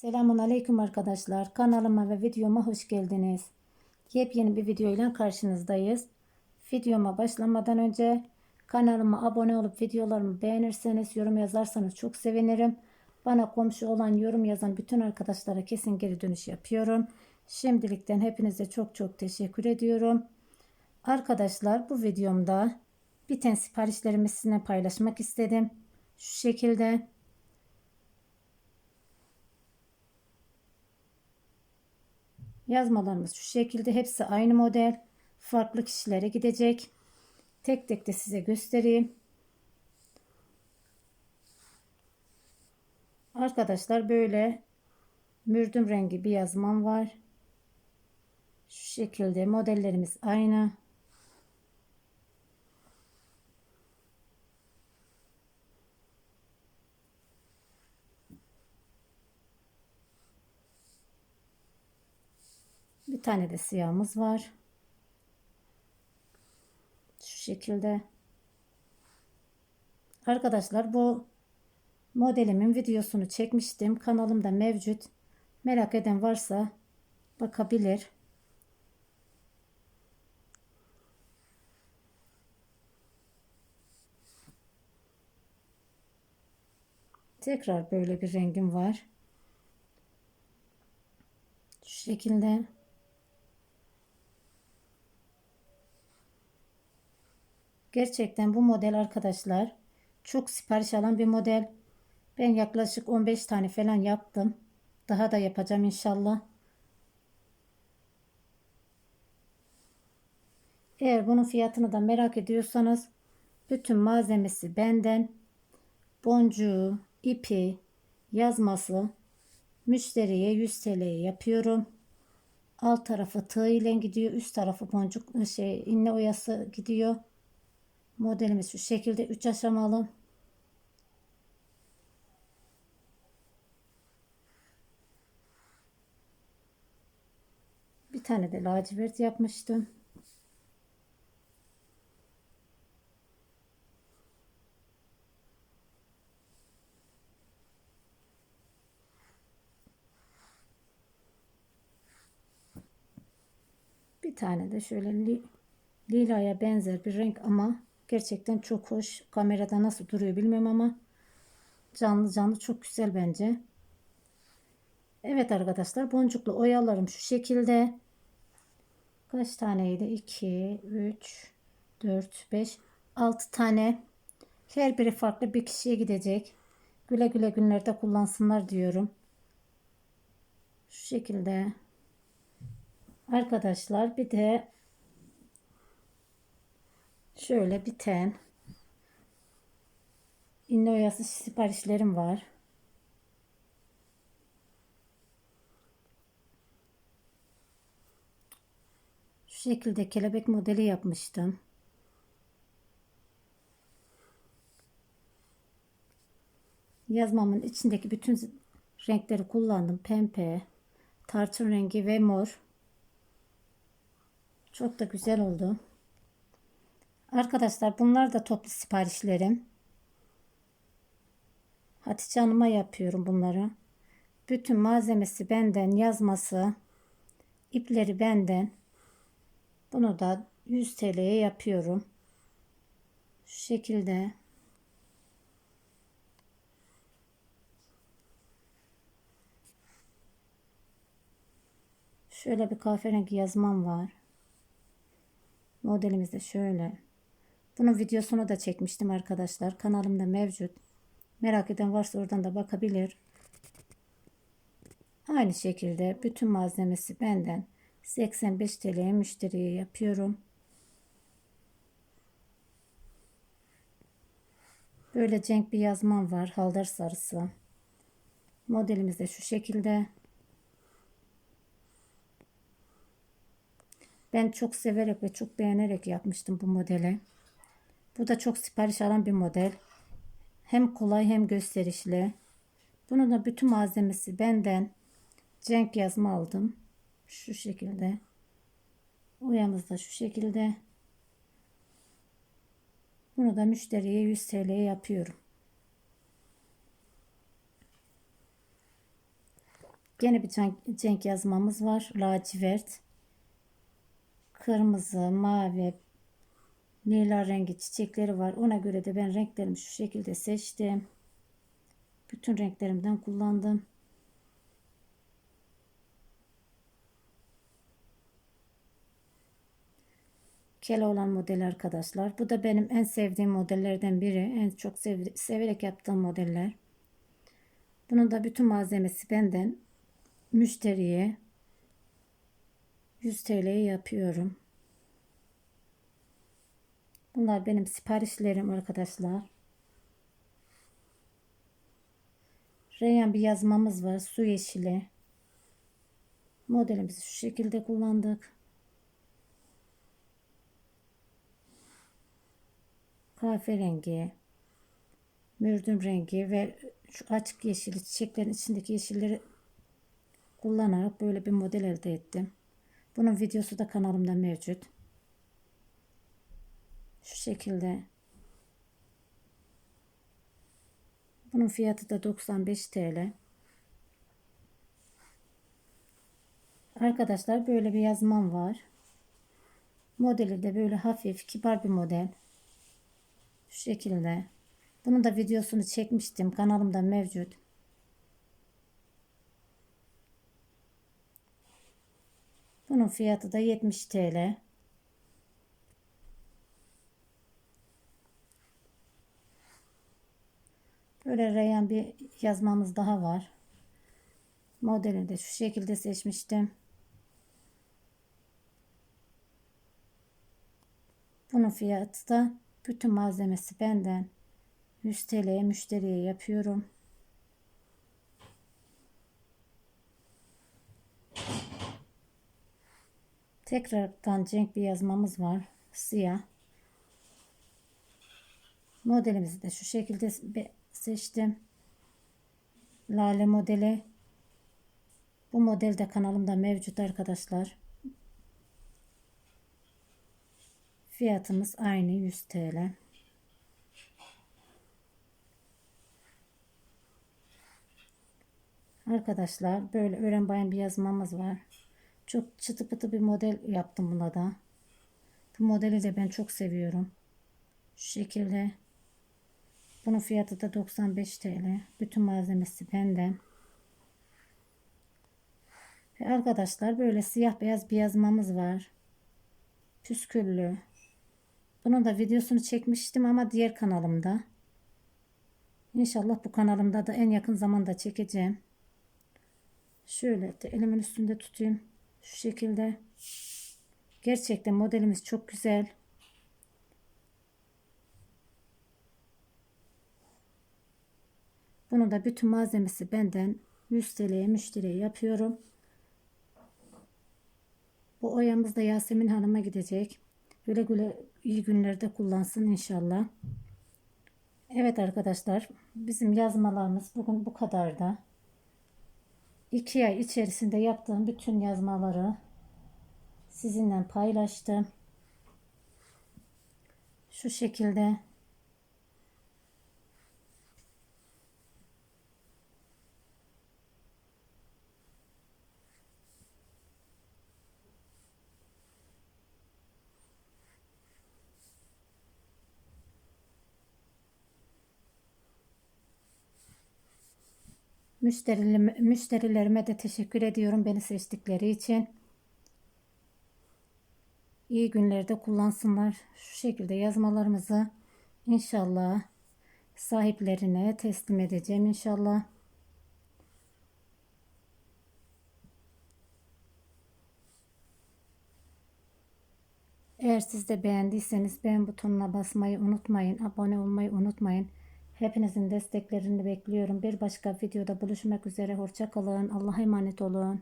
Selamun Aleyküm arkadaşlar. Kanalıma ve videoma hoş geldiniz. Yepyeni bir video ile karşınızdayız. Videoma başlamadan önce kanalıma abone olup videolarımı beğenirseniz, yorum yazarsanız çok sevinirim. Bana komşu olan yorum yazan bütün arkadaşlara kesin geri dönüş yapıyorum. Şimdilikten hepinize çok çok teşekkür ediyorum. Arkadaşlar bu videomda biten siparişlerimi sizinle paylaşmak istedim. Şu şekilde. Yazmalarımız şu şekilde hepsi aynı model. Farklı kişilere gidecek. Tek tek de size göstereyim. Arkadaşlar böyle mürdüm rengi bir yazmam var. Şu şekilde modellerimiz aynı. Bir tane de siyahımız var. Şu şekilde. Arkadaşlar bu modelimin videosunu çekmiştim. Kanalımda mevcut. Merak eden varsa bakabilir. Tekrar böyle bir rengim var. Şu şekilde. Gerçekten bu model arkadaşlar çok sipariş alan bir model. Ben yaklaşık 15 tane falan yaptım. Daha da yapacağım inşallah. Eğer bunun fiyatını da merak ediyorsanız bütün malzemesi benden. Boncuğu, ipi, yazması müşteriye 100 TL'ye yapıyorum. Alt tarafı tığ ile gidiyor. Üst tarafı boncuk şey inne oyası gidiyor. Modelimiz şu şekilde 3 aşamalı. Bir tane de lacivert yapmıştım. Bir tane de şöyle li, lilaya benzer bir renk ama gerçekten çok hoş. Kamerada nasıl duruyor bilmiyorum ama canlı canlı çok güzel bence. Evet arkadaşlar boncuklu oyalarım şu şekilde. Kaç taneydi? 2, 3, 4, 5, 6 tane. Her biri farklı bir kişiye gidecek. Güle güle günlerde kullansınlar diyorum. Şu şekilde. Arkadaşlar bir de şöyle biten inne oyası siparişlerim var. Şu şekilde kelebek modeli yapmıştım. Yazmamın içindeki bütün renkleri kullandım. Pembe, tarçın rengi ve mor. Çok da güzel oldu. Arkadaşlar bunlar da toplu siparişlerim. Hatice Hanım'a yapıyorum bunları. Bütün malzemesi benden, yazması, ipleri benden. Bunu da 100 TL'ye yapıyorum. Şu şekilde. Şöyle bir kahverengi yazmam var. Modelimiz de şöyle. Bunun videosunu da çekmiştim arkadaşlar. Kanalımda mevcut. Merak eden varsa oradan da bakabilir. Aynı şekilde bütün malzemesi benden 85 TL müşteriye yapıyorum. Böyle cenk bir yazmam var. Haldar sarısı. Modelimiz de şu şekilde. Ben çok severek ve çok beğenerek yapmıştım bu modeli. Bu da çok sipariş alan bir model. Hem kolay hem gösterişli. Bunu da bütün malzemesi benden cenk yazma aldım. Şu şekilde. Uyamız da şu şekilde. Bunu da müşteriye 100 TL'ye yapıyorum. Gene bir cenk, yazmamız var. Lacivert. Kırmızı, mavi, lila rengi çiçekleri var. Ona göre de ben renklerimi şu şekilde seçtim. Bütün renklerimden kullandım. Keloğlan modeli arkadaşlar. Bu da benim en sevdiğim modellerden biri. En çok sev severek yaptığım modeller. Bunun da bütün malzemesi benden. Müşteriye 100 TL'ye yapıyorum. Bunlar benim siparişlerim arkadaşlar. Reyhan bir yazmamız var. Su yeşili. Modelimizi şu şekilde kullandık. Kahverengi, mürdüm rengi ve şu açık yeşili çiçeklerin içindeki yeşilleri kullanarak böyle bir model elde ettim. Bunun videosu da kanalımda mevcut. Şu şekilde. Bunun fiyatı da 95 TL. Arkadaşlar böyle bir yazmam var. Modeli de böyle hafif kibar bir model. Şu şekilde. Bunun da videosunu çekmiştim. Kanalımda mevcut. Bunun fiyatı da 70 TL. Böyle reyhan yazmamız daha var. Modelini de şu şekilde seçmiştim. Bunun fiyatı da bütün malzemesi benden 100 TL'ye müşteriye yapıyorum. Tekrardan cenk bir yazmamız var. Siyah. Modelimizi de şu şekilde seçtim. Lale modeli. Bu model de kanalımda mevcut arkadaşlar. Fiyatımız aynı 100 TL. Arkadaşlar böyle öğren bayan bir yazmamız var. Çok çıtı pıtı bir model yaptım buna da. Bu modeli de ben çok seviyorum. Şu şekilde. Bunun fiyatı da 95 TL. Bütün malzemesi benden. Ve arkadaşlar böyle siyah beyaz bir yazmamız var. Püsküllü. Bunun da videosunu çekmiştim ama diğer kanalımda. İnşallah bu kanalımda da en yakın zamanda çekeceğim. Şöyle de elimin üstünde tutayım. Şu şekilde. Gerçekten modelimiz çok güzel. Bunu da bütün malzemesi benden 100 TL'ye müşteriye yapıyorum. Bu oyamız da Yasemin Hanım'a gidecek. Güle güle iyi günlerde kullansın inşallah. Evet arkadaşlar bizim yazmalarımız bugün bu kadar da. 2 ay içerisinde yaptığım bütün yazmaları sizinle paylaştım. Şu şekilde Müşterilerime, müşterilerime de teşekkür ediyorum beni seçtikleri için. İyi günlerde kullansınlar. Şu şekilde yazmalarımızı inşallah sahiplerine teslim edeceğim inşallah. Eğer siz de beğendiyseniz beğen butonuna basmayı unutmayın. Abone olmayı unutmayın. Hepinizin desteklerini bekliyorum. Bir başka videoda buluşmak üzere. Hoşçakalın. Allah'a emanet olun.